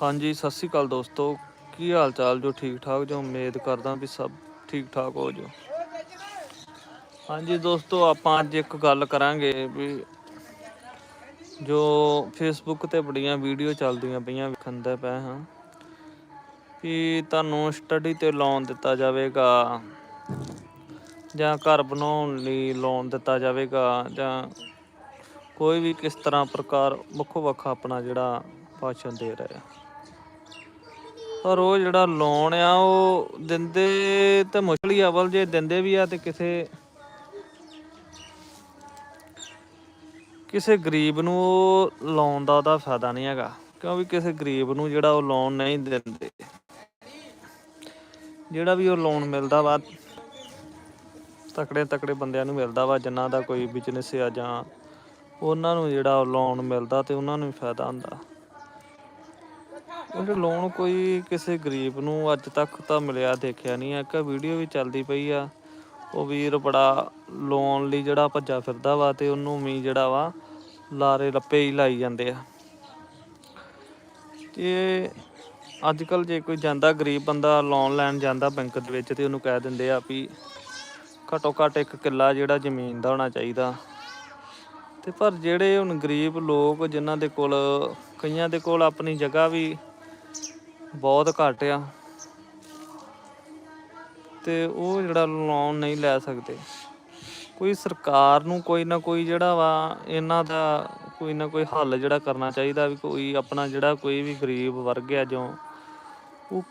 ਹਾਂਜੀ, ਸਤਿ ਸ੍ਰੀ ਅਕਾਲ ਦੋਸਤੋ। ਕੀ ਹਾਲ ਚਾਲ ਜੋ ਠੀਕ ਠਾਕ ਜੋ? ਉਮੀਦ ਕਰਦਾ ਵੀ ਸਭ ਠੀਕ ਠਾਕ ਹੋ ਜੋ। ਹਾਂਜੀ ਦੋਸਤੋ, ਆਪਾਂ ਅੱਜ ਇੱਕ ਗੱਲ ਕਰਾਂਗੇ ਵੀ ਜੋ ਫੇਸਬੁੱਕ ਤੇ ਬੜੀਆਂ ਵੀਡੀਓ ਚੱਲਦੀਆਂ ਪਈਆਂ ਵੇਖਣ ਦੇ ਪਏ ਹਾਂ। ਕਿ ਤੁਹਾਨੂੰ ਸਟੱਡੀ ਤੇ ਲੋਨ ਦਿੱਤਾ ਜਾਵੇਗਾ ਜਾਂ ਘਰ ਬਣਾਉਣ ਲਈ ਲੋਨ ਦਿੱਤਾ ਜਾਵੇਗਾ ਜਾਂ ਕੋਈ ਵੀ ਕਿਸ ਤਰ੍ਹਾਂ ਪ੍ਰਕਾਰ ਵੱਖੋ ਵੱਖ ਆਪਣਾ ਜਿਹੜਾ ਭਾਸ਼ਣ ਦੇ ਰਿਹਾ ਪਰ ਉਹ ਜਿਹੜਾ ਲੋਨ ਆ, ਉਹ ਦਿੰਦੇ ਤੇ ਮੁਸ਼ਕਲ ਹੀ ਅਵਲ ਜੇ ਦਿੰਦੇ ਵੀ ਆ ਤੇ ਕਿਸੇ ਕਿਸੇ ਗਰੀਬ ਨੂੰ ਉਹ ਲੋਨ ਦਾ ਉਹਦਾ ਫਾਇਦਾ ਨਹੀਂ ਹੈਗਾ, ਕਿਉਂਕਿ ਕਿਸੇ ਗਰੀਬ ਨੂੰ ਜਿਹੜਾ ਉਹ ਲੋਨ ਨਹੀਂ ਦਿੰਦੇ। ਜਿਹੜਾ ਵੀ ਉਹ ਲੋਨ ਮਿਲਦਾ ਵਾ, ਤਕੜੇ ਤਕੜੇ ਬੰਦਿਆਂ ਨੂੰ ਮਿਲਦਾ ਵਾ ਜਿਨ੍ਹਾਂ ਦਾ ਕੋਈ ਬਿਜ਼ਨਸ ਆ ਜਾਂ ਉਹਨਾਂ ਨੂੰ ਜਿਹੜਾ ਲੋਨ ਮਿਲਦਾ ਤੇ ਉਹਨਾਂ ਨੂੰ ਫਾਇਦਾ ਹੁੰਦਾ। ਉਹ ਲੋਨ ਕੋਈ ਕਿਸੇ ਗਰੀਬ ਨੂੰ ਅੱਜ ਤੱਕ ਤਾਂ ਮਿਲਿਆ, ਦੇਖਿਆ ਨਹੀਂ ਹੈ। ਇੱਕ ਵੀਡੀਓ ਵੀ ਚੱਲਦੀ ਪਈ ਆ। ਉਹ ਵੀਰ ਬੜਾ ਲੋਨ ਲਈ ਜਿਹੜਾ ਭੱਜਾ ਫਿਰਦਾ ਵਾ ਤੇ ਉਹਨੂੰ ਵੀ ਜਿਹੜਾ ਵਾ ਲਾਰੇ ਲੱਪੇ ਹੀ ਲਾਈ ਜਾਂਦੇ ਆ। ਤੇ ਅੱਜ ਕੱਲ ਜੇ ਕੋਈ ਜਾਂਦਾ, ਗਰੀਬ ਬੰਦਾ ਲੋਨ ਲੈਣ ਜਾਂਦਾ ਬੈਂਕ ਦੇ ਵਿੱਚ ਤੇ ਉਹਨੂੰ ਕਹਿ ਦਿੰਦੇ ਆ ਵੀ ਘੱਟੋ ਘੱਟ ਇੱਕ ਕਿੱਲਾ ਜਿਹੜਾ ਜ਼ਮੀਨ ਦਾ ਹੋਣਾ ਚਾਹੀਦਾ। ਤੇ ਪਰ ਜਿਹੜੇ ਹੁਣ ਗਰੀਬ ਲੋਕ ਜਿਨ੍ਹਾਂ ਦੇ ਕੋਲ, ਕਈਆਂ ਦੇ ਕੋਲ ਆਪਣੀ ਜਗ੍ਹਾ ਵੀ ਬਹੁਤ ਘੱਟ ਆ। ਤੇ ਉਹ ਜਿਹੜਾ ਲੋਨ ਨਹੀਂ ਲੈ ਸਕਦੇ। ਕੋਈ ਸਰਕਾਰ ਨੂੰ ਕੋਈ ਨਾ ਕੋਈ ਜਿਹੜਾ ਵਾ, ਇਹਨਾਂ ਦਾ ਕੋਈ ਨਾ ਕੋਈ ਹੱਲ ਜਿਹੜਾ ਕਰਨਾ ਚਾਹੀਦਾ ਵੀ ਕੋਈ ਆਪਣਾ ਜਿਹੜਾ ਕੋਈ ਵੀ ਗਰੀਬ ਵਰਗ ਆ ਜੋ, ਉਹ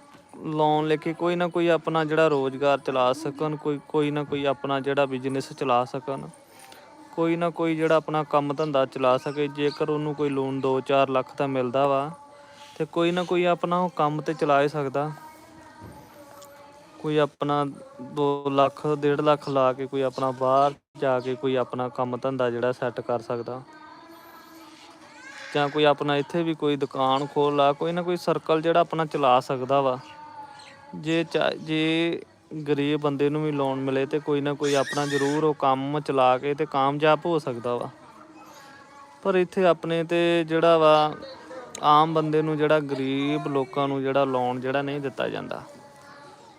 ਲੋਨ ਲੈ ਕੇ ਕੋਈ ਨਾ ਕੋਈ ਆਪਣਾ ਜਿਹੜਾ ਰੋਜ਼ਗਾਰ ਚਲਾ ਸਕਣ, ਕੋਈ ਕੋਈ ਨਾ ਕੋਈ ਆਪਣਾ ਜਿਹੜਾ ਬਿਜ਼ਨਸ ਚਲਾ ਸਕਣ। ਕੋਈ ਨਾ ਕੋਈ ਜਿਹੜਾ ਆਪਣਾ ਕੰਮ ਧੰਦਾ ਚਲਾ ਸਕੇ, ਜੇਕਰ ਉਹਨੂੰ ਕੋਈ ਲੋਨ 2-4 ਲੱਖ ਦਾ ਮਿਲਦਾ ਵਾ। ਤੇ ਕੋਈ ਨਾ ਕੋਈ ਆਪਣਾ ਉਹ ਕੰਮ ਤੇ ਚਲਾ ਹੀ ਸਕਦਾ। ਕੋਈ ਆਪਣਾ 2 ਲੱਖ 1.5 ਲੱਖ ਲਾ ਕੇ ਕੋਈ ਆਪਣਾ ਬਾਹਰ ਜਾ ਕੇ ਕੋਈ ਆਪਣਾ ਕੰਮ ਧੰਦਾ ਜਿਹੜਾ ਸੈੱਟ ਕਰ ਸਕਦਾ। ਜਾਂ ਕੋਈ ਆਪਣਾ ਇੱਥੇ ਵੀ ਕੋਈ ਦੁਕਾਨ ਖੋਲ ਲਾ, ਕੋਈ ਨਾ ਕੋਈ ਸਰਕਲ ਜਿਹੜਾ ਆਪਣਾ ਚਲਾ ਸਕਦਾ ਵਾ। ਜੇ ਚਾ- ਜੇ ਗਰੀਬ ਬੰਦੇ ਨੂੰ ਵੀ ਲੋਨ ਮਿਲੇ ਤੇ ਕੋਈ ਨਾ ਕੋਈ ਆਪਣਾ ਜ਼ਰੂਰ ਉਹ ਕੰਮ ਚਲਾ ਕੇ ਤੇ ਕਾਮਯਾਬ ਹੋ ਸਕਦਾ ਵਾ। ਪਰ ਇੱਥੇ ਆਪਣੇ ਤੇ ਜਿਹੜਾ ਵਾ ਆਮ ਬੰਦੇ ਨੂੰ ਜਿਹੜਾ ਗਰੀਬ ਲੋਕਾਂ ਨੂੰ ਜਿਹੜਾ ਲੋਨ ਜਿਹੜਾ ਨਹੀਂ ਦਿੱਤਾ ਜਾਂਦਾ।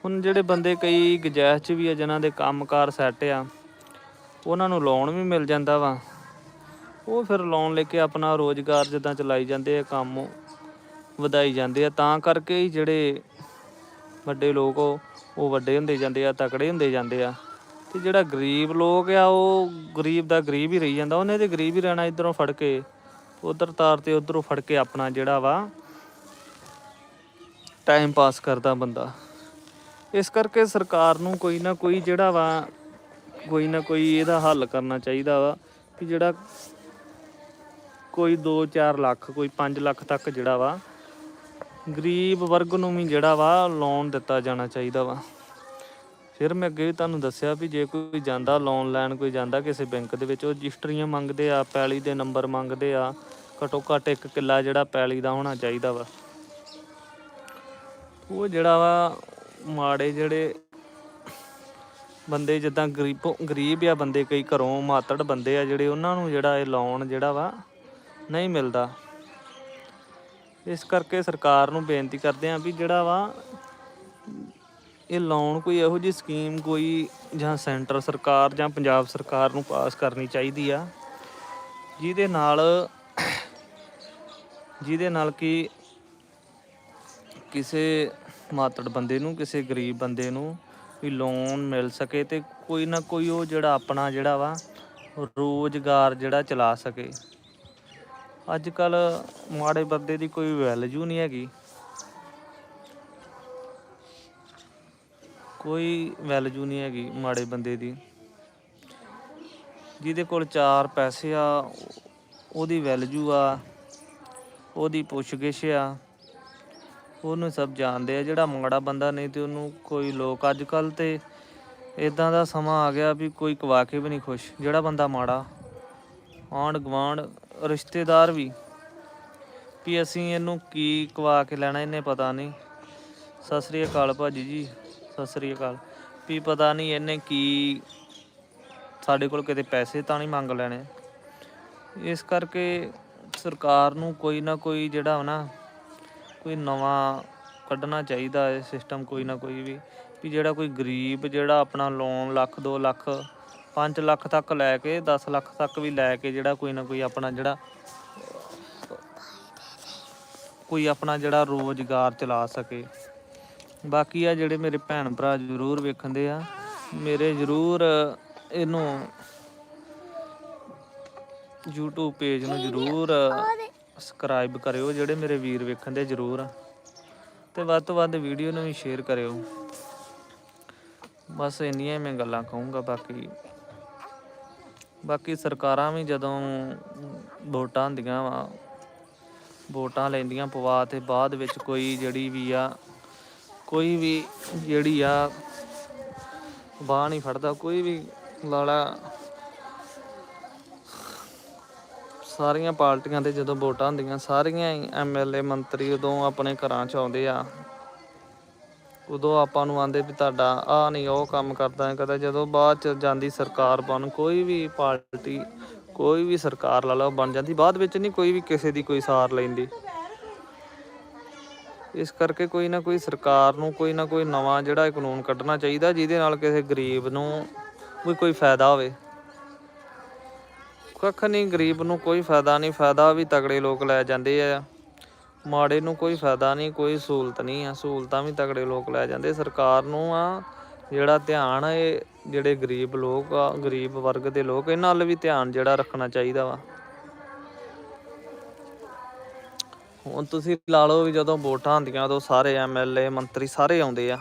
ਹੁਣ ਜਿਹੜੇ ਬੰਦੇ ਕਈ ਗਜਾਇਸ਼ 'ਚ ਵੀ ਆ, ਜਿਨ੍ਹਾਂ ਦੇ ਕੰਮਕਾਰ ਸੈੱਟ ਆ, ਉਹਨਾਂ ਨੂੰ ਲੋਨ ਵੀ ਮਿਲ ਜਾਂਦਾ ਵਾ। ਉਹ ਫਿਰ ਲੋਨ ਲੈ ਕੇ ਆਪਣਾ ਰੋਜ਼ਗਾਰ ਜਿੱਦਾਂ ਚਲਾਈ ਜਾਂਦੇ ਆ, ਕੰਮ ਵਧਾਈ ਜਾਂਦੇ ਆ, ਤਾਂ ਕਰਕੇ ਹੀ ਜਿਹੜੇ ਵੱਡੇ ਲੋਕ ਉਹ ਉਹ ਵੱਡੇ ਹੁੰਦੇ ਜਾਂਦੇ ਆ, ਤਕੜੇ ਹੁੰਦੇ ਜਾਂਦੇ ਆ। ਤੇ ਜਿਹੜਾ ਗਰੀਬ ਲੋਕ ਆ, ਉਹ ਗਰੀਬ ਦਾ ਗਰੀਬ ਹੀ ਰਹੀ ਜਾਂਦਾ, ਉਹਨੇ ਤੇ ਗਰੀਬ ਹੀ ਰਹਿਣਾ ਇਧਰੋਂ ਫੜ ਕੇ। ਉਧਰ ਤਾਰ ਤੇ ਉਧਰੋਂ ਫੜ ਕੇ ਆਪਣਾ ਜਿਹੜਾ ਵਾ ਟਾਈਮ ਪਾਸ ਕਰਦਾ ਬੰਦਾ। ਇਸ ਕਰਕੇ ਸਰਕਾਰ ਨੂੰ ਕੋਈ ਨਾ ਕੋਈ ਜਿਹੜਾ ਵਾ, ਕੋਈ ਨਾ ਕੋਈ ਇਹਦਾ ਹੱਲ ਕਰਨਾ ਚਾਹੀਦਾ ਵਾ ਕਿ ਜਿਹੜਾ ਕੋਈ 2-4 ਲੱਖ, ਕੋਈ 5 ਲੱਖ ਤੱਕ ਜਿਹੜਾ ਵਾ, ਗਰੀਬ ਵਰਗ ਨੂੰ ਵੀ ਜਿਹੜਾ ਵਾ ਲੋਨ ਦਿੱਤਾ ਜਾਣਾ ਚਾਹੀਦਾ ਵਾ। ਫਿਰ ਮੈਂ ਅੱਗੇ ਵੀ ਤੁਹਾਨੂੰ ਦੱਸਿਆ ਵੀ ਜੇ ਕੋਈ ਜਾਂਦਾ ਲੋਨ ਲੈਣ, ਕੋਈ ਜਾਂਦਾ ਕਿਸੇ ਬੈਂਕ ਦੇ ਵਿੱਚ, ਉਹ ਰਜਿਸਟਰੀਆਂ ਮੰਗਦੇ ਆ, ਪੈਲੀ ਦੇ ਨੰਬਰ ਮੰਗਦੇ ਆ, ਘਟੋ ਘੱਟ ਇੱਕ ਕਿੱਲਾ ਜਿਹੜਾ ਪੈਲੀ ਦਾ ਹੋਣਾ ਚਾਹੀਦਾ ਵਾ। ਉਹ ਜਿਹੜਾ ਵਾ ਮਾੜੇ ਜਿਹੜੇ ਬੰਦੇ ਜਿੱਦਾਂ ਗਰੀਬ ਗਰੀਬ ਆ ਬੰਦੇ, ਕਈ ਘਰੋਂ ਮਾਤੜ ਬੰਦੇ ਆ ਜਿਹੜੇ, ਉਹਨਾਂ ਨੂੰ ਜਿਹੜਾ ਇਹ ਲੋਨ ਜਿਹੜਾ ਵਾ ਨਹੀਂ ਮਿਲਦਾ। ਇਸ ਕਰਕੇ ਸਰਕਾਰ ਨੂੰ ਬੇਨਤੀ ਕਰਦੇ ਆਂ ਵੀ ਜਿਹੜਾ ਵਾ ਇਹ ਲੋਨ ਕੋਈ ਇਹੋ ਜਿਹੀ ਸਕੀਮ ਕੋਈ ਜਾਂ ਸੈਂਟਰ ਸਰਕਾਰ ਜਾਂ ਪੰਜਾਬ ਸਰਕਾਰ ਨੂੰ ਪਾਸ ਕਰਨੀ ਚਾਹੀਦੀ ਆ, ਜਿਹਦੇ ਨਾਲ ਜਿਹਦੇ ਨਾਲ ਕਿ ਕਿਸੇ ਮਾਤੜ ਬੰਦੇ ਨੂੰ, ਕਿਸੇ ਗਰੀਬ ਬੰਦੇ ਨੂੰ ਵੀ ਲੋਨ ਮਿਲ ਸਕੇ ਤੇ ਕੋਈ ਨਾ ਕੋਈ ਉਹ ਜਿਹੜਾ ਆਪਣਾ ਜਿਹੜਾ ਵਾ, ਰੋਜ਼ਗਾਰ ਜਿਹੜਾ ਚਲਾ ਸਕੇ। ਅੱਜ ਕੱਲ ਮਾੜੇ ਬੰਦੇ ਦੀ ਕੋਈ ਵੈਲਿਊ ਨਹੀਂ ਹੈਗੀ। ਕੋਈ ਵੈਲਿਊ ਨਹੀਂ ਹੈਗੀ ਮਾੜੇ ਬੰਦੇ ਦੀ। ਜਿਹਦੇ ਕੋਲ ਚਾਰ ਪੈਸੇ ਆ, ਉਹਦੀ ਵੈਲਿਊ ਆ, ਉਹਦੀ ਪੁੱਛਗਿਛ ਆ, ਉਹਨੂੰ ਸਭ ਜਾਣਦੇ ਆ। ਜਿਹੜਾ ਮਾੜਾ ਬੰਦਾ ਨਹੀਂ ਤੇ ਉਹਨੂੰ ਕੋਈ ਲੋਕ ਅੱਜ ਕੱਲ ਤੇ ਇਦਾਂ ਦਾ ਸਮਾਂ ਆ ਗਿਆ ਵੀ ਕੋਈ ਕਵਾ ਕੇ ਵੀ ਨਹੀਂ ਖੁਸ਼। ਜਿਹੜਾ ਬੰਦਾ ਮਾੜਾ, ਆਂਢ ਗੁਆਂਢ, ਰਿਸ਼ਤੇਦਾਰ ਵੀ ਵੀ ਅਸੀਂ ਇਹਨੂੰ ਕੀ ਕਵਾ ਕੇ ਲੈਣਾ, ਇਹਨੇ ਪਤਾ ਨਹੀਂ। ਸਤਿ ਸ੍ਰੀ ਅਕਾਲ ਭਾਜੀ ਜੀ। ਸਤਿ ਸ੍ਰੀ ਅਕਾਲ। ਵੀ ਪਤਾ ਨਹੀਂ ਇਹਨੇ ਕੀ ਸਾਡੇ ਕੋਲ ਕਿਤੇ ਪੈਸੇ ਤਾਂ ਨਹੀਂ ਮੰਗ ਲੈਣੇ। ਇਸ ਕਰਕੇ ਸਰਕਾਰ ਨੂੰ ਕੋਈ ਨਾ ਕੋਈ ਜਿਹੜਾ ਨਾ, ਕੋਈ ਨਵਾਂ ਕੱਢਣਾ ਚਾਹੀਦਾ ਹੈ ਸਿਸਟਮ ਕੋਈ ਨਾ ਕੋਈ ਵੀ। ਵੀ ਜਿਹੜਾ ਕੋਈ ਗਰੀਬ ਜਿਹੜਾ ਆਪਣਾ ਲੋਨ ਲੱਖ 2 ਲੱਖ 5 ਲੱਖ ਤੱਕ ਲੈ ਕੇ 10 ਲੱਖ ਤੱਕ ਵੀ ਲੈ ਕੇ ਜਿਹੜਾ ਕੋਈ ਨਾ ਕੋਈ ਆਪਣਾ ਜਿਹੜਾ, ਕੋਈ ਆਪਣਾ ਜਿਹੜਾ ਰੋਜ਼ਗਾਰ ਚਲਾ ਸਕੇ। ਬਾਕੀ ਆ ਜਿਹੜੇ ਮੇਰੇ ਭੈਣ ਭਰਾ ਜ਼ਰੂਰ ਵੇਖਣਦੇ ਆ, ਮੇਰੇ ਜ਼ਰੂਰ ਇਹਨੂੰ YouTube ਪੇਜ ਨੂੰ ਜ਼ਰੂਰ ਸਬਸਕ੍ਰਾਈਬ ਕਰਿਓ, ਜਿਹੜੇ ਮੇਰੇ ਵੀਰ ਵੇਖਣਦੇ ਜ਼ਰੂਰ ਤੇ ਵੱਧ ਤੋਂ ਵੱਧ ਵੀਡੀਓ ਨੂੰ ਵੀ ਸ਼ੇਅਰ ਕਰਿਓ। ਬਸ ਇੰਨੀਆਂ ਹੀ ਮੈਂ ਗੱਲਾਂ ਕਹੂੰਗਾ, ਬਾਕੀ ਬਾਕੀ ਸਰਕਾਰਾਂ ਵੀ ਜਦੋਂ ਵੋਟਾਂ ਹੁੰਦੀਆਂ ਵਾ, ਵੋਟਾਂ ਲੈਂਦੀਆਂ, ਪਵਾ ਤੇ ਬਾਅਦ ਵਿੱਚ ਕੋਈ ਜਿਹੜੀ ਵੀ ਆ ਕੋਈ ਵੀ ਜਿਹੜੀ ਆ, ਬਾਹ ਨਹੀਂ ਫੜਦਾ, ਕੋਈ ਵੀ ਲਾਲਾ ਸਾਰੀਆਂ ਪਾਰਟੀਆਂ ਦੇ ਜਦੋਂ ਵੋਟਾਂ ਹੁੰਦੀਆਂ, ਸਾਰੀਆਂ ਹੀ ਐਮਐਲਏ ਮੰਤਰੀ ਉਦੋਂ ਆਪਣੇ ਘਰਾਂ ਚ ਆਉਂਦੇ ਆ। ਉਦੋਂ ਆਪਾਂ ਨੂੰ ਆਂਦੇ ਵੀ ਤੁਹਾਡਾ ਆ ਨਹੀਂ, ਉਹ ਕੰਮ ਕਰਦਾ ਹੈ। ਕਦੇ ਜਦੋਂ ਬਾਅਦ ਚ ਜਾਂਦੀ ਸਰਕਾਰ ਬਣ ਕੋਈ ਵੀ ਪਾਰਟੀ, ਕੋਈ ਵੀ ਸਰਕਾਰ ਲਾ ਲਓ, ਬਣ ਜਾਂਦੀ। ਬਾਅਦ ਵਿੱਚ ਨਹੀਂ ਕੋਈ ਵੀ ਕਿਸੇ ਦੀ ਕੋਈ ਸਾਰ ਲੈਂਦੀ। ਇਸ ਕਰਕੇ ਕੋਈ ਨਾ ਕੋਈ ਸਰਕਾਰ ਨੂੰ ਕੋਈ ਨਾ ਕੋਈ ਨਵਾਂ ਜਿਹੜਾ ਕਾਨੂੰਨ ਕੱਢਣਾ ਚਾਹੀਦਾ, ਜਿਹਦੇ ਨਾਲ ਕਿਸੇ ਗਰੀਬ ਨੂੰ ਵੀ ਕੋਈ ਫਾਇਦਾ ਹੋਵੇ। ਕੱਖ ਨਹੀਂ, ਗਰੀਬ ਨੂੰ ਕੋਈ ਫਾਇਦਾ ਨਹੀਂ, ਫਾਇਦਾ ਵੀ ਤਗੜੇ ਲੋਕ ਲੈ ਜਾਂਦੇ ਆ। ਮਾੜੇ ਨੂੰ ਕੋਈ ਫਾਇਦਾ ਨਹੀਂ, ਕੋਈ ਸਹੂਲਤ ਨਹੀਂ ਆ, ਸਹੂਲਤਾਂ ਵੀ ਤਗੜੇ ਲੋਕ ਲੈ ਜਾਂਦੇ। ਸਰਕਾਰ ਨੂੰ ਆ ਜਿਹੜਾ ਧਿਆਨ ਇਹ ਜਿਹੜੇ ਗਰੀਬ ਲੋਕ ਆ, ਗਰੀਬ ਵਰਗ ਦੇ ਲੋਕ, ਇਹਨਾਂ ਵੱਲ ਵੀ ਧਿਆਨ ਜਿਹੜਾ ਰੱਖਣਾ ਚਾਹੀਦਾ ਵਾ। ਹੁਣ ਤੁਸੀਂ ਲਾ ਲਓ ਵੀ ਜਦੋਂ ਵੋਟਾਂ ਹੁੰਦੀਆਂ ਉਦੋਂ ਸਾਰੇ ਐਮਐਲਏ ਮੰਤਰੀ ਸਾਰੇ ਆਉਂਦੇ ਆ।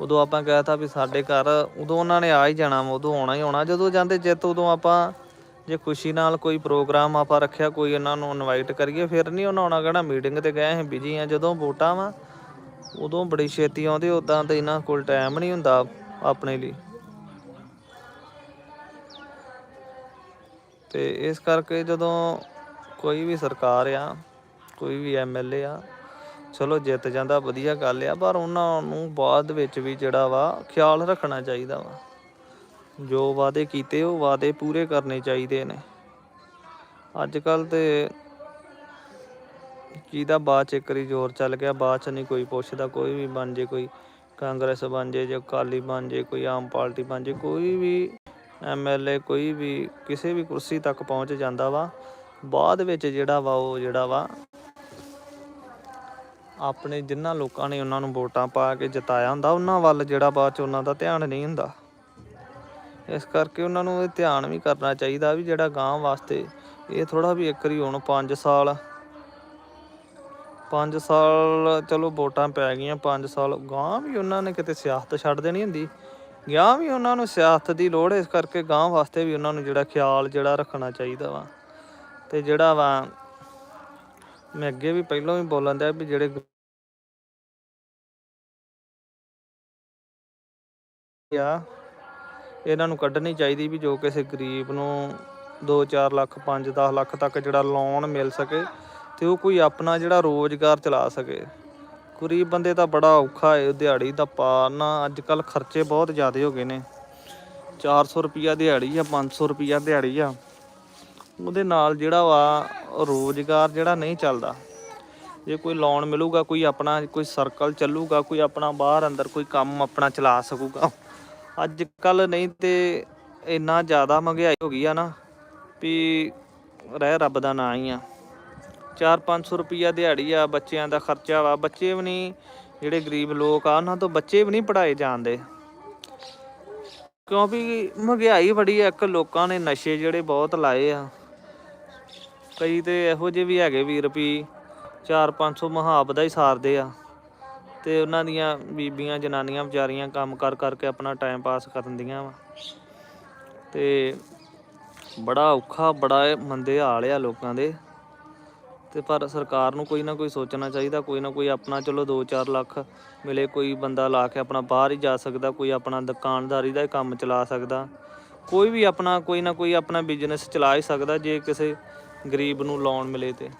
ਉਦੋਂ ਆਪਾਂ ਕਹਿਤਾ ਵੀ ਸਾਡੇ ਘਰ ਉਦੋਂ ਉਹਨਾਂ ਨੇ ਆ ਹੀ ਜਾਣਾ ਵਾ, ਉਦੋਂ ਆਉਣਾ ਹੀ ਆਉਣਾ। ਜਦੋਂ ਜਾਂਦੇ ਜਿੱਤ ਉਦੋਂ ਆਪਾਂ ਜੇ ਖੁਸ਼ੀ ਨਾਲ ਕੋਈ ਪ੍ਰੋਗਰਾਮ ਆਪਾਂ ਰੱਖਿਆ ਕੋਈ ਇਹਨਾਂ ਨੂੰ ਇਨਵਾਈਟ ਕਰੀਏ ਫਿਰ ਨਹੀਂ ਉਹਨਾਂ ਆਉਣਾ ਕਹਿਣਾ ਮੀਟਿੰਗ ਤੇ ਗਏ ਅਸੀਂ ਬਿਜ਼ੀ ਆ। ਜਦੋਂ ਵੋਟਾਂ ਵਾ ਉਦੋਂ ਬੜੀ ਛੇਤੀ ਆਉਂਦੇ ਉਦਾਂ ਤੇ ਇਹਨਾਂ ਕੋਲ ਟਾਈਮ ਨਹੀਂ ਹੁੰਦਾ ਆਪਣੇ ਲਈ। ਤੇ ਇਸ ਕਰਕੇ ਜਦੋਂ ਕੋਈ ਵੀ ਸਰਕਾਰ ਆ ਕੋਈ ਵੀ ਐਮਐਲਏ ਆ। ਚਲੋ ਜਿੱਤ ਜਾਂਦਾ, ਵਧੀਆ ਗੱਲ ਆ, ਪਰ ਉਹਨਾਂ ਨੂੰ ਬਾਅਦ ਵਿੱਚ ਵੀ ਜਿਹੜਾ ਵਾ, ਖਿਆਲ ਰੱਖਣਾ ਚਾਹੀਦਾ ਵਾ। ਜੋ ਵਾਅਦੇ ਕੀਤੇ, ਉਹ ਵਾਅਦੇ ਪੂਰੇ ਕਰਨੇ ਚਾਹੀਦੇ ਨੇ। ਅੱਜ ਕੱਲ ਤੇ ਜਿਹਦਾ ਬਾਅਦ ਚ ਇੱਕ ਵਾਰੀ ਜ਼ੋਰ ਚੱਲ ਗਿਆ, ਬਾਅਦ ਚ ਨਹੀਂ ਕੋਈ ਪੁੱਛਦਾ, ਕੋਈ ਵੀ ਬਣ ਜੇ, ਕੋਈ ਕਾਂਗਰਸ ਬਣ ਜੇ, ਜਾਂ ਅਕਾਲੀ ਬਣ ਜੇ, ਕੋਈ ਆਮ ਪਾਰਟੀ ਬਣ ਜੇ, ਕੋਈ ਵੀ ਐਮਐਲਏ ਕੋਈ ਵੀ ਕਿਸੇ ਵੀ ਕੁਰਸੀ ਤੱਕ ਪਹੁੰਚ ਜਾਂਦਾ ਵਾ। ਬਾਅਦ ਵਿੱਚ ਜਿਹੜਾ ਵਾ, ਉਹ ਜਿਹੜਾ ਵਾ ਆਪਣੇ ਜਿਨ੍ਹਾਂ ਲੋਕਾਂ ਨੇ ਉਹਨਾਂ ਨੂੰ ਵੋਟਾਂ ਪਾ ਕੇ ਜਿਤਾਇਆ ਹੁੰਦਾ, ਉਹਨਾਂ ਵੱਲ ਜਿਹੜਾ ਬਾਅਦ ਚ ਉਹਨਾਂ ਦਾ ਧਿਆਨ ਨਹੀਂ ਹੁੰਦਾ। ਇਸ ਕਰਕੇ ਉਹਨਾਂ ਨੂੰ ਇਹ ਧਿਆਨ ਵੀ ਕਰਨਾ ਚਾਹੀਦਾ ਵੀ ਜਿਹੜਾ ਗਾਂ ਵਾਸਤੇ ਇਹ ਥੋੜਾ ਵੀ ਇੱਕ ਵਾਰੀ ਹੁਣ 5 ਸਾਲ 5 ਸਾਲ ਚਲੋ ਵੋਟਾਂ ਪੈ ਗਈਆਂ 5 ਸਾਲ ਗਾਂ ਵੀ ਉਹਨਾਂ ਨੇ ਕਿਤੇ ਸਿਆਸਤ ਛੱਡ ਦੇਣੀ ਹੁੰਦੀ। ਗਾਂ ਵੀ ਉਹਨਾਂ ਨੂੰ ਸਿਆਸਤ ਦੀ ਲੋੜ, ਇਸ ਕਰਕੇ ਗਾਂ ਵਾਸਤੇ ਵੀ ਉਹਨਾਂ ਨੂੰ ਜਿਹੜਾ ਖਿਆਲ ਜਿਹੜਾ ਰੱਖਣਾ ਚਾਹੀਦਾ ਵਾ। ਤੇ ਜਿਹੜਾ ਵਾ, ਮੈਂ ਅੱਗੇ ਵੀ ਪਹਿਲਾਂ ਵੀ ਬੋਲਣ ਦਿਆ ਵੀ ਜਿਹੜੇ ਆ। ਇਹਨਾਂ ਨੂੰ ਕੱਢਣੀ ਚਾਹੀਦੀ ਵੀ ਜੋ ਕਿਸੇ ਗਰੀਬ ਨੂੰ 2-4 ਲੱਖ 5-10 ਲੱਖ ਤੱਕ ਜਿਹੜਾ ਲੋਨ ਮਿਲ ਸਕੇ ਤੇ ਉਹ ਕੋਈ ਆਪਣਾ ਜਿਹੜਾ ਰੋਜ਼ਗਾਰ ਚਲਾ ਸਕੇ। ਗਰੀਬ ਬੰਦੇ ਤਾਂ ਬੜਾ ਔਖਾ ਹੈ ਦਿਹਾੜੀ ਦਾ ਪਾਣਾ ਅੱਜ ਕੱਲ ਖਰਚੇ ਬਹੁਤ ਜ਼ਿਆਦੇ ਹੋ ਗਏ ਨੇ। 400 ਰੁਪਿਆ ਦਿਹਾੜੀ ਆ 500 ਰੁਪਿਆ ਦਿਹਾੜੀ ਆ। ਉਹਦੇ ਨਾਲ ਜਿਹੜਾ ਵਾ ਉਹ ਰੋਜ਼ਗਾਰ ਜਿਹੜਾ ਨਹੀਂ ਚੱਲਦਾ। ਜੇ ਕੋਈ ਲੋਨ ਮਿਲੂਗਾ, ਕੋਈ ਆਪਣਾ ਕੋਈ ਸਰਕਲ ਚੱਲੂਗਾ, ਕੋਈ ਆਪਣਾ ਬਾਹਰ ਅੰਦਰ ਕੋਈ ਕੰਮ ਆਪਣਾ ਚਲਾ ਸਕੂਗਾ। ਅੱਜ ਕੱਲ ਨਹੀਂ ਤੇ ਇੰਨਾ ਜ਼ਿਆਦਾ ਮਹਿੰਗਾਈ ਹੋ ਗਈ ਆ ਨਾ ਵੀ ਰਹਿ ਰੱਬ ਦਾ ਨਾਂ ਹੀ ਆ। 4-500 ਰੁਪਈਆ ਦਿਹਾੜੀ ਆ, ਬੱਚਿਆਂ ਦਾ ਖਰਚਾ ਵਾ। ਬੱਚੇ ਵੀ ਨਹੀਂ, ਜਿਹੜੇ ਗਰੀਬ ਲੋਕ ਆ, ਉਹਨਾਂ ਤੋਂ ਬੱਚੇ ਵੀ ਨਹੀਂ ਪੜਾਏ ਜਾਂਦੇ। ਕਿਉਂਕਿ ਮਹਿੰਗਾਈ ਬੜੀ ਆ, ਇੱਕ ਲੋਕਾਂ ਨੇ ਨਸ਼ੇ ਜਿਹੜੇ ਬਹੁਤ ਲਾਏ ਆ। ਕਈ ਤੇ ਇਹੋ ਜਿਹੇ ਵੀ ਹੈਗੇ ਵੀਰ ਵੀ 4-500 ਮੁਹਾਬ ਦਾ ਹੀ ਸਾਰਦੇ ਆ। ਤੇ ਉਹਨਾਂ ਦੀਆਂ ਬੀਬੀਆਂ, ਜਨਾਨੀਆਂ, ਵਿਚਾਰੀਆਂ ਕੰਮ ਕਰ ਕਰਕੇ ਆਪਣਾ ਟਾਈਮ ਪਾਸ ਕਰਨ ਦੀਆਂ ਵਾ। ਤੇ ਬੜਾ ਔਖਾ, ਬੜਾ ਮੰਦੇ ਹਾਲ ਆ ਲੋਕਾਂ ਦੇ। ਤੇ ਪਰ ਸਰਕਾਰ ਨੂੰ ਕੋਈ ਨਾ ਕੋਈ ਸੋਚਣਾ ਚਾਹੀਦਾ, ਕੋਈ ਨਾ ਕੋਈ ਆਪਣਾ ਚਲੋ 2-4 ਲੱਖ ਮਿਲੇ, ਕੋਈ ਬੰਦਾ ਲਾ ਕੇ ਆਪਣਾ ਬਾਹਰ ਹੀ ਜਾ ਸਕਦਾ, ਕੋਈ ਆਪਣਾ ਦੁਕਾਨਦਾਰੀ ਦਾ ਹੀ ਕੰਮ ਚਲਾ ਸਕਦਾ। ਕੋਈ ਵੀ ਆਪਣਾ, ਕੋਈ ਨਾ ਕੋਈ ਆਪਣਾ ਬਿਜ਼ਨਸ ਚਲਾ ਹੀ ਸਕਦਾ, ਜੇ ਕਿਸੇ ਗਰੀਬ ਨੂੰ ਲੋਨ ਮਿਲੇ ਤੇ।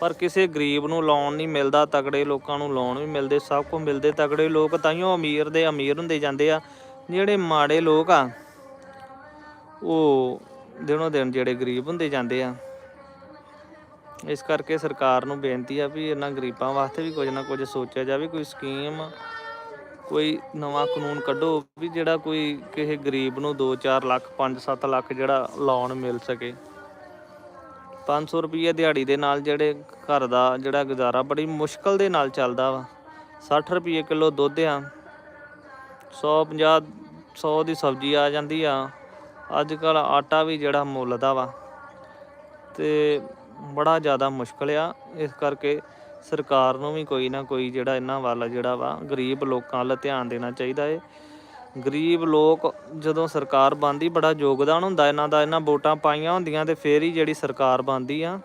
ਪਰ ਕਿਸੇ ਗਰੀਬ ਨੂੰ ਲੋਨ ਨਹੀਂ ਮਿਲਦਾ, ਤਗੜੇ ਲੋਕਾਂ ਨੂੰ ਲੋਨ ਵੀ ਮਿਲਦੇ, ਸਭ ਕੁਝ ਮਿਲਦੇ। ਤਗੜੇ ਲੋਕ ਤਾਈਓ ਅਮੀਰ ਦੇ ਅਮੀਰ ਹੁੰਦੇ ਜਾਂਦੇ ਆ, ਜਿਹੜੇ ਮਾੜੇ ਲੋਕ ਆ, ਉਹ ਦਿਨੋਂ ਦਿਨ ਜਿਹੜੇ ਗਰੀਬ ਹੁੰਦੇ ਜਾਂਦੇ ਆ। ਇਸ ਕਰਕੇ ਸਰਕਾਰ ਨੂੰ ਬੇਨਤੀ ਆ ਵੀ ਇਹਨਾਂ ਗਰੀਬਾਂ ਵਾਸਤੇ ਵੀ ਕੁਝ ਨਾ ਕੁਝ ਸੋਚਿਆ ਜਾਵੇ, ਕੋਈ ਸਕੀਮ, ਕੋਈ ਨਵਾਂ ਕਾਨੂੰਨ ਕੱਢੋ ਵੀ ਜਿਹੜਾ ਕੋਈ ਕਿਸੇ ਗਰੀਬ ਨੂੰ 2-4 ਲੱਖ 5-7 ਲੱਖ ਜਿਹੜਾ ਲੋਨ ਮਿਲ ਸਕੇ। 500 ਰੁਪਏ ਦਿਹਾੜੀ ਦੇ ਨਾਲ ਜਿਹੜੇ ਘਰ ਦਾ ਜਿਹੜਾ ਗੁਜ਼ਾਰਾ ਬੜੀ ਮੁਸ਼ਕਲ ਦੇ ਨਾਲ ਚੱਲਦਾ ਵਾ। 60 ਰੁਪਏ ਕਿਲੋ ਦੁੱਧ ਆ। 150 100 ਦੀ ਸਬਜ਼ੀ ਆ ਜਾਂਦੀ ਆ। ਅੱਜ ਕੱਲ ਆਟਾ ਵੀ ਜਿਹੜਾ ਮੁੱਲ ਦਾ ਵਾ। ਤੇ ਬੜਾ ਜ਼ਿਆਦਾ ਮੁਸ਼ਕਲ ਆ। ਇਸ ਕਰਕੇ ਸਰਕਾਰ ਨੂੰ ਵੀ ਕੋਈ ਨਾ ਕੋਈ ਜਿਹੜਾ ਇਹਨਾਂ ਵੱਲ ਜਿਹੜਾ ਵਾ, ਗਰੀਬ ਲੋਕਾਂ ਵੱਲ ਧਿਆਨ ਦੇਣਾ ਚਾਹੀਦਾ ਏ। ਗਰੀਬ ਲੋਕ ਜਦੋਂ ਸਰਕਾਰ ਬਣਦੀ, ਬੜਾ ਯੋਗਦਾਨ ਹੁੰਦਾ। ਇਹਨਾਂ ਦਾ ਇਹਨਾਂ ਵੋਟਾਂ ਪਾਈਆਂ ਹੁੰਦੀਆਂ ਤੇ ਫੇਰ ਹੀ ਜਿਹੜੀ ਸਰਕਾਰ ਬਣਦੀ ਆ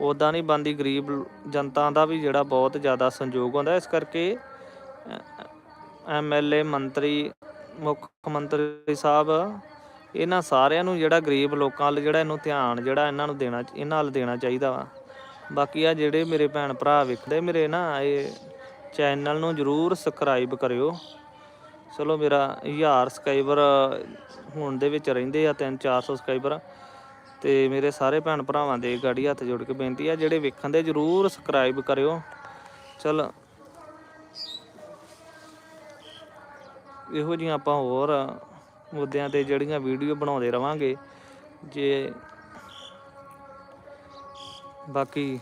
ਉਦਾਂ ਨਹੀਂ ਬਣਦੀ। ਗਰੀਬ ਜਨਤਾ ਦਾ ਵੀ ਜਿਹੜਾ ਬਹੁਤ ਜ਼ਿਆਦਾ ਸੰਯੋਗ ਹੁੰਦਾ। ਇਸ ਕਰਕੇ ਐਮਐਲਏ ਮੰਤਰੀ, ਮੁੱਖ ਮੰਤਰੀ ਸਾਹਿਬ, ਇਹਨਾਂ ਸਾਰਿਆਂ ਨੂੰ ਜਿਹੜਾ ਗਰੀਬ ਲੋਕਾਂ ਵੱਲ ਜਿਹੜਾ ਇਹਨੂੰ ਧਿਆਨ ਜਿਹੜਾ ਇਹਨਾਂ ਨੂੰ ਦੇਣਾ, ਇਹਨਾਂ ਵੱਲ ਦੇਣਾ ਚਾਹੀਦਾ ਵਾ। ਬਾਕੀ ਆ ਜਿਹੜੇ ਮੇਰੇ ਭੈਣ ਭਰਾ ਵੇਖਦੇ ਮੇਰੇ ਨਾ, ਇਹ ਚੈਨਲ ਨੂੰ ਜਰੂਰ ਸਬਸਕ੍ਰਾਈਬ ਕਰਿਓ। ਚਲੋ ਮੇਰਾ 1000 ਸਬਸਕ੍ਰਾਈਬਰ ਹੁਣ ਦੇ ਵਿੱਚ ਰਹਿੰਦੇ ਆ 3-400 ਸਬਸਕ੍ਰਾਈਬਰ। ਤੇ ਮੇਰੇ ਸਾਰੇ ਭੈਣ ਭਰਾਵਾਂ ਦੇ ਗਾੜੀ ਹੱਥ ਜੋੜ ਕੇ ਬੇਨਤੀ ਆ, ਜਿਹੜੇ ਵੇਖਣ ਦੇ ਜਰੂਰ ਸਬਸਕ੍ਰਾਈਬ ਕਰਿਓ। ਚਲ। ਇਹੋ ਜਿਹੀਆਂ ਆਪਾਂ ਹੋਰ ਮੁੱਦਿਆਂ ਤੇ ਜਿਹੜੀਆਂ ਵੀਡੀਓ ਬਣਾਉਂਦੇ ਰਵਾਂਗੇ, ਜੇ ਬਾਕੀ